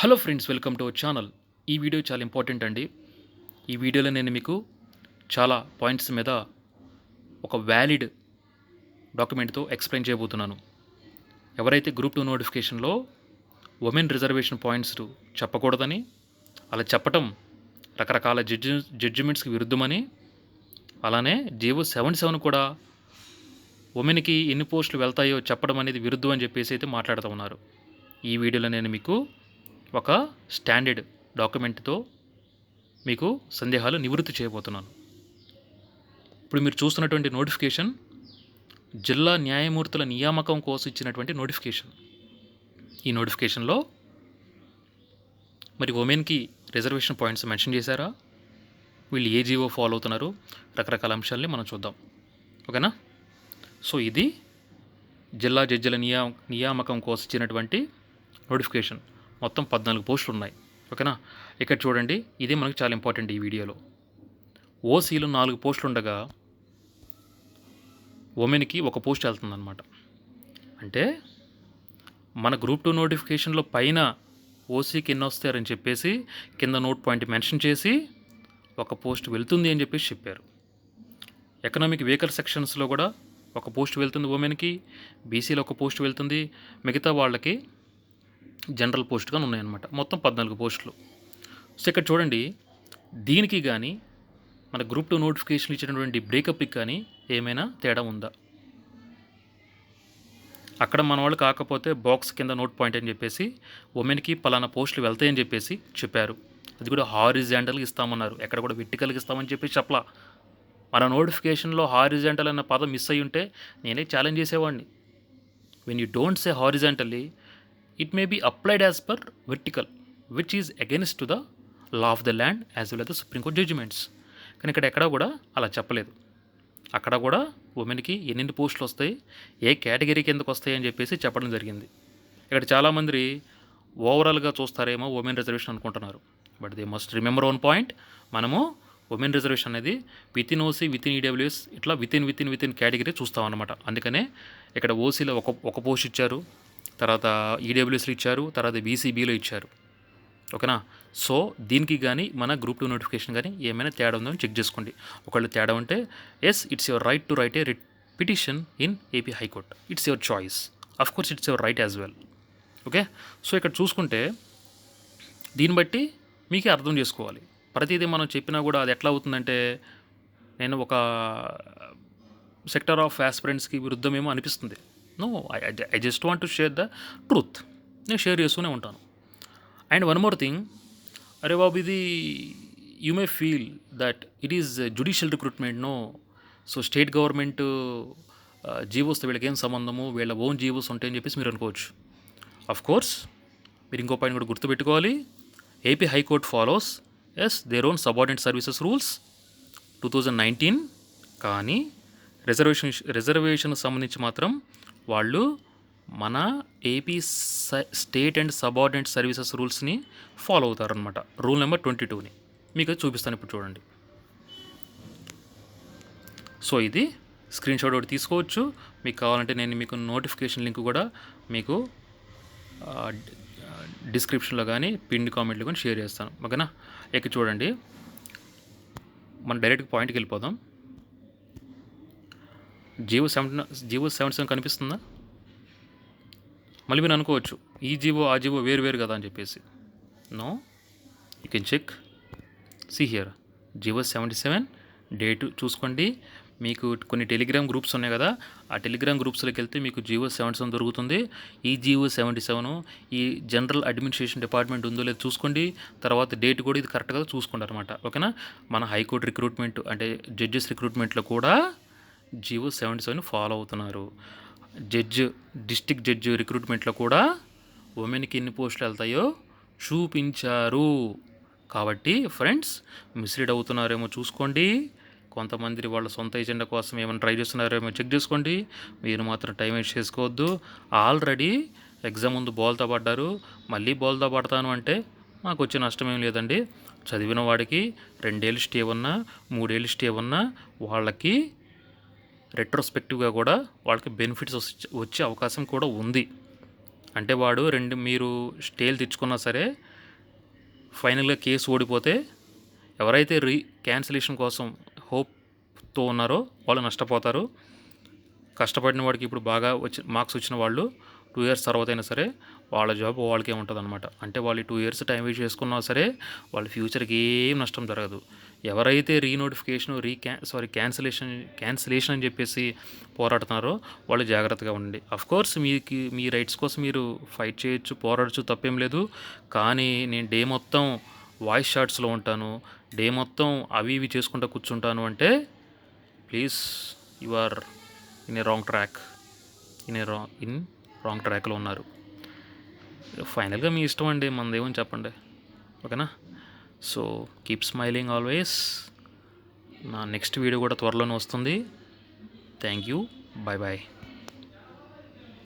Hello friends welcome to our channel. ఈ video చాలా important అండి. ఈ వీడియోలో నేను మీకు చాలా పాయింట్స్ మీద ఒక వ్యాలిడ్ డాక్యుమెంట్తో ఎక్స్ప్లెయిన్ చేయబోతున్నాను. ఎవరైతే గ్రూప్ టూ నోటిఫికేషన్లో ఉమెన్ రిజర్వేషన్ పాయింట్స్ చెప్పకూడదని అలా చెప్పటం రకరకాల జడ్జి జడ్జిమెంట్స్కి విరుద్ధమని అలానే జీవో సెవెన్ సెవెన్ కూడా ఉమెన్కి ఎన్ని పోస్టులు వెళ్తాయో చెప్పడం అనేది విరుద్ధం అని చెప్పేసి అయితే మాట్లాడుతూ ఉన్నారు. ఈ వీడియోలో నేను మీకు ఒక స్టాండర్డ్ డాక్యుమెంట్తో మీకు సందేహాలు నివృత్తి చేయబోతున్నాను. ఇప్పుడు మీరు చూస్తున్నటువంటి నోటిఫికేషన్ జిల్లా న్యాయమూర్తుల నియామకం కోసం ఇచ్చినటువంటి నోటిఫికేషన్. ఈ నోటిఫికేషన్లో మరి ఉమెన్కి రిజర్వేషన్ పాయింట్స్ మెన్షన్ చేశారా? వీళ్ళు ఏ జీవో ఫాలో అవుతున్నారు? రకరకాల అంశాలని మనం చూద్దాం. ఓకేనా? సో ఇది జిల్లా జడ్జిల నియా నియామకం కోసం ఇచ్చినటువంటి నోటిఫికేషన్. మొత్తం పద్నాలుగు పోస్టులు ఉన్నాయి. ఓకేనా? ఇక్కడ చూడండి ఇది మనకు చాలా ఇంపార్టెంట్ ఈ వీడియోలో. ఓసీలో నాలుగు పోస్టులు ఉండగా ఉమెన్కి ఒక పోస్ట్ వెళ్తుందన్నమాట. అంటే మన గ్రూప్ టూ నోటిఫికేషన్లో పైన ఓసీకి ఎన్ని వస్తారని చెప్పేసి కింద నోట్ పాయింట్ మెన్షన్ చేసి ఒక పోస్ట్ వెళ్తుంది అని చెప్పేసి చెప్పారు. ఎకనామిక్ వెహికల్ సెక్షన్స్లో కూడా ఒక పోస్ట్ వెళ్తుంది ఉమెన్కి బీసీలో ఒక పోస్ట్ వెళ్తుంది మిగతా వాళ్ళకి జనరల్ పోస్ట్గా ఉన్నాయన్నమాట. మొత్తం పద్నాలుగు పోస్టులు. సో ఇక్కడ చూడండి దీనికి కానీ మన గ్రూప్ టూ నోటిఫికేషన్ ఇచ్చినటువంటి బ్రేకప్కి కానీ ఏమైనా తేడా ఉందా? అక్కడ మన వాళ్ళు కాకపోతే బాక్స్ కింద నోట్ పాయింట్ అని చెప్పేసి ఉమెన్కి పలానా పోస్టులు వెళ్తాయని చెప్పేసి చెప్పారు. అది కూడా హారిజాంటల్గా ఇస్తామన్నారు. ఎక్కడ కూడా వెట్టికల్గా ఇస్తామని చెప్పేసి చెప్పలా. మన నోటిఫికేషన్లో హారిజెంటల్ అన్న పదం మిస్ అయ్యి ఉంటే నేనే ఛాలెంజ్ చేసేవాడిని. When you don't say horizontally it may be applied as per vertical which is against to the law of the land as well as the supreme court judgments కానీ ఇక్కడ ఎక్కడా కూడా అలా చెప్పలేదు. అక్కడ కూడా ఉమెన్కి ఎన్నెన్ని పోస్టులు వస్తాయి ఏ కేటగిరీ కిందకు వస్తాయి అని చెప్పేసి చెప్పడం జరిగింది. ఇక్కడ చాలామంది ఓవరాల్గా చూస్తారేమో ఉమెన్ రిజర్వేషన్ అనుకుంటున్నారు. But they must remember one point మనము ఉమెన్ రిజర్వేషన్ అనేది within OC within EWS ఇట్లా within within within category చూస్తాం అనమాట అందుకనే ఇక్కడ ఓసీలో ఒక ఒక పోస్ట్ ఇచ్చారు. తర్వాత ఈడబ్ల్యూఎస్లో ఇచ్చారు తర్వాత బీసీబీలో ఇచ్చారు. ఓకేనా? సో దీనికి కానీ మన గ్రూప్ టూ నోటిఫికేషన్ కానీ ఏమైనా తేడా ఉందో చెక్ చేసుకోండి. ఒకవేళ తేడా ఉంటే yes it's your right to write a writ petition in AP high court it's your choice of course it's your right as well okay? So ఇక్కడ చూసుకుంటే దీన్ని బట్టి మీకే అర్థం చేసుకోవాలి. ప్రతిదీ మనం చెప్పినా కూడా అది ఎట్లా అవుతుందంటే నేను ఒక సెక్టర్ ఆఫ్ ఆస్పిరెంట్స్కి విరుద్ధమేమో అనిపిస్తుంది. No I I just want to share the truth నేను షేర్ చేస్తూనే ఉంటాను. అండ్ వన్ మోర్ థింగ్ అరే బాబు ఇది you may feel that it is judicial recruitment no so state government జీవోస్తో వీళ్ళకి ఏం సంబంధము? వీళ్ళ ఓన్ జీవోస్ ఉంటాయని చెప్పేసి మీరు అనుకోవచ్చు. అఫ్ కోర్స్ మీరు ఇంకో పాయింట్ కూడా గుర్తుపెట్టుకోవాలి. AP high court follows as their own subordinate services rules two thousand nineteen కానీ రిజర్వేషన్ రిజర్వేషన్ సంబంధించి మాత్రం వాళ్ళు మన AP state and subordinate services రూల్స్ని ఫాలో అవుతారనమాట రూల్ నెంబర్ ట్వంటీ టూని. మీకు అది చూపిస్తాను ఇప్పుడు చూడండి. సో ఇది స్క్రీన్ షాట్ ఒకటి తీసుకోవచ్చు. మీకు కావాలంటే నేను మీకు నోటిఫికేషన్ లింక్ కూడా మీకు డిస్క్రిప్షన్లో కానీ పిన్ కామెంట్లో కానీ షేర్ చేస్తాను. ఓకేనా? ఇక చూడండి. మనం డైరెక్ట్ పాయింట్కి వెళ్ళిపోదాం. GO seven GO seven seven కనిపిస్తుందా? మళ్ళీ మీరు అనుకోవచ్చు ఈ జీవో ఆ జీవో వేరు వేరు కదా అని చెప్పేసి. No? You can check see here GO seventy seven date చూసుకోండి. మీకు కొన్ని టెలిగ్రామ్ గ్రూప్స్ ఉన్నాయి కదా ఆ టెలిగ్రామ్ గ్రూప్స్లోకి వెళ్తే మీకు జీవో సెవెంటీ సెవెన్ దొరుకుతుంది. ఈ జీవో సెవెంటీ సెవెన్ ఈ జనరల్ అడ్మినిస్ట్రేషన్ డిపార్ట్మెంట్ ఉందో లేదో చూసుకోండి. తర్వాత డేట్ కూడా ఇది కరెక్ట్గా చూసుకోండి అనమాట ఓకేనా? మన హైకోర్టు రిక్రూట్మెంట్ అంటే జడ్జెస్ రిక్రూట్మెంట్లో కూడా జీవో సెవెంటీ సెవెన్ ఫాలో అవుతున్నారు. జడ్జ్ డిస్టిక్ జడ్జ్ రిక్రూట్మెంట్లో కూడా ఉమెన్కి ఎన్ని పోస్టులు వెళ్తాయో చూపించారు. కాబట్టి ఫ్రెండ్స్ మిస్లీడ్ అవుతున్నారేమో చూసుకోండి. కొంతమంది వాళ్ళ సొంత ఎజెండా కోసం ఏమైనా ట్రై చేస్తున్నారేమో చెక్ చేసుకోండి. మీరు మాత్రం టైం వేస్ట్ చేసుకోవద్దు. ఆల్రెడీ ఎగ్జామ్ ముందు బోల్తా పడ్డారు మళ్ళీ బోల్తా పడతాను అంటే మాకు వచ్చే నష్టం ఏం లేదండి. చదివిన వాడికి రెండేళ్ళు స్టే ఉన్నా మూడేళ్ళు స్టే ఉన్నా వాళ్ళకి రెట్రోస్పెక్టివ్గా కూడా వాళ్ళకి బెనిఫిట్స్ వచ్చే అవకాశం కూడా ఉంది. అంటే వాడు రెండు మీరు స్టేలు తెచ్చుకున్నా సరే ఫైనల్గా కేసు ఓడిపోతే ఎవరైతే రీ క్యాన్సిలేషన్ కోసం హోప్తో ఉన్నారో వాళ్ళు నష్టపోతారు. కష్టపడిన వాడికి ఇప్పుడు బాగా వచ్చి మార్క్స్ వచ్చిన వాళ్ళు టూ ఇయర్స్ తర్వాత అయినా సరే వాళ్ళ జాబ్ వాళ్ళకే ఉంటుంది అనమాట అంటే వాళ్ళు టూ ఇయర్స్ టైం వేస్ట్ చేసుకున్నా సరే వాళ్ళ ఫ్యూచర్కి ఏం నష్టం జరగదు. ఎవరైతే రీనోటిఫికేషన్ రీ క్యా సారీ క్యాన్సిలేషన్ క్యాన్సిలేషన్ అని చెప్పేసి పోరాడుతున్నారో వాళ్ళు జాగ్రత్తగా ఉండండి. అఫ్ కోర్స్ మీకు మీ రైట్స్ కోసం మీరు ఫైట్ చేయొచ్చు పోరాడచ్చు తప్పేం లేదు. కానీ నేను డే మొత్తం వాయిస్ షార్ట్స్లో ఉంటాను. డే మొత్తం అవి ఇవి చేసుకుంటూ కూర్చుంటాను అంటే please you are in a wrong track in a wrong in wrong ట్రాక్లో ఉన్నారు. ఫైనల్గా మీ ఇష్టం అండి. మనదేమని చెప్పండి. ఓకేనా సో కీప్ స్మైలింగ్ ఆల్వేస్ నా నెక్స్ట్ వీడియో కూడా త్వరలోనే వస్తుంది. Thank you bye bye